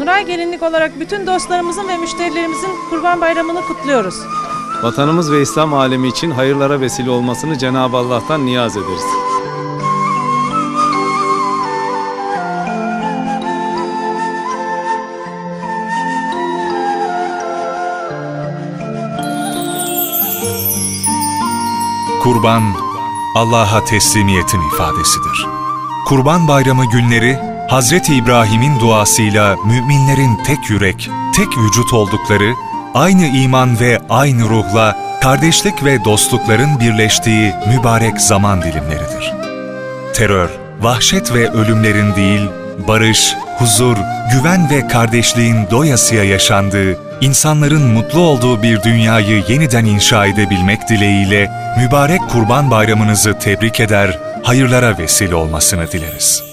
Nuray Gelinlik olarak bütün dostlarımızın ve müşterilerimizin Kurban Bayramı'nı kutluyoruz. Vatanımız ve İslam alemi için hayırlara vesile olmasını Cenab-ı Allah'tan niyaz ederiz. Kurban, Allah'a teslimiyetin ifadesidir. Kurban bayramı günleri, Hazreti İbrahim'in duasıyla müminlerin tek yürek, tek vücut oldukları, aynı iman ve aynı ruhla kardeşlik ve dostlukların birleştiği mübarek zaman dilimleridir. Terör, vahşet ve ölümlerin değil, barış, huzur, güven ve kardeşliğin doyasıya yaşandığı, insanların mutlu olduğu bir dünyayı yeniden inşa edebilmek dileğiyle mübarek Kurban Bayramınızı tebrik eder, hayırlara vesile olmasını dileriz.